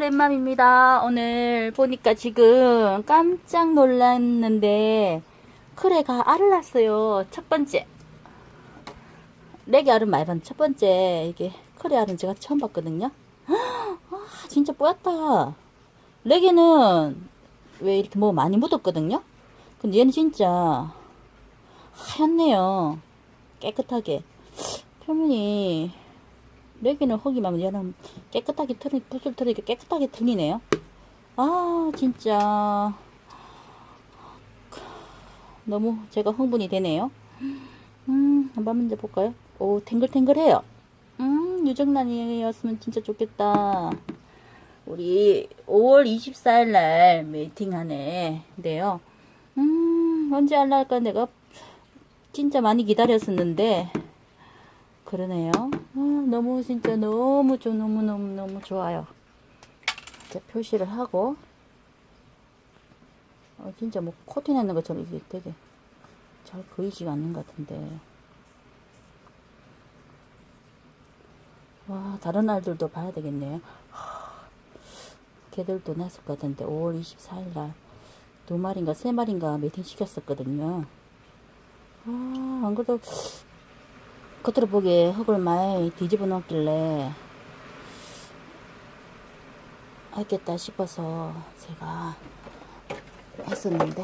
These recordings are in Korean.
랩맘입니다. 오늘 보니까 지금 깜짝 놀랐는데 크레가 알을 낳았어요. 첫 번째. 레게 알은 말은 첫 번째 이게 크레 알은 제가 처음 봤거든요. 아 진짜 뽀얗다. 레게는 왜 이렇게 뭐 많이 묻었거든요. 근데 얘는 진짜 하얗네요. 깨끗하게. 표면이 레기는 흙이면 얘는 깨끗하게 틀리, 붓을 틀리게 깨끗하게 틀리네요. 아, 진짜. 너무 제가 흥분이 되네요. 음, 한번 문제 볼까요? 오, 탱글탱글해요. 음, 유정란이었으면 진짜 좋겠다. 우리 5월 24일 날 메이팅 하네인데요. 음, 언제 할까 내가 진짜 많이 기다렸었는데, 그러네요. 아, 너무 진짜 너무 좋 너무 너무 너무 좋아요. 자 표시를 하고 어, 진짜 뭐 코팅하는 것처럼 이게 되게 잘 그리지가 않는 것 같은데. 와 다른 아이들도 봐야 되겠네요. 하, 걔들도 났을 것 같은데 5월 24일 날 두 마리인가 세 마리인가 매팅 시켰었거든요. 아, 안 그래도 겉으로 보기에 흙을 많이 뒤집어 놓길래 하겠다 싶어서 제가 했었는데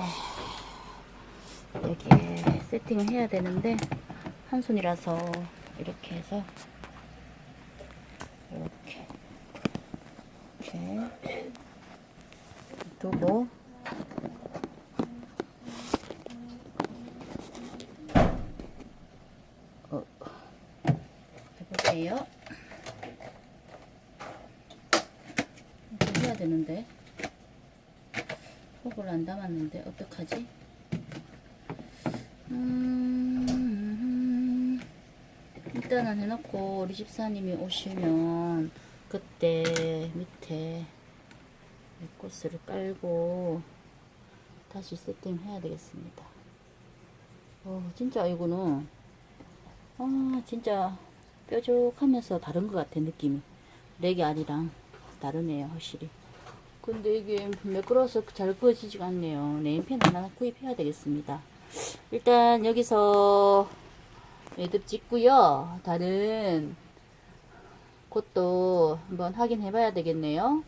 여기에 세팅을 해야 되는데 한 손이라서 이렇게 해서 이렇게 이렇게 두고 해볼게요. 이렇게 해야 되는데 혹을 안 담았는데 어떡하지? 음, 일단은 해놓고 우리 집사님이 오시면 그때 밑에 이 꽃을 깔고 다시 세팅해야 되겠습니다. 어, 진짜 이거는 아 진짜 뾰족하면서 다른 것 같아 느낌이. 레게 알이랑 다르네요 확실히. 근데 이게 매끄러워서 잘 구워지지가 않네요. 네임펜 하나 구입해야 되겠습니다. 일단 여기서 매듭 짓고요. 다른 곳도 한번 확인해 봐야 되겠네요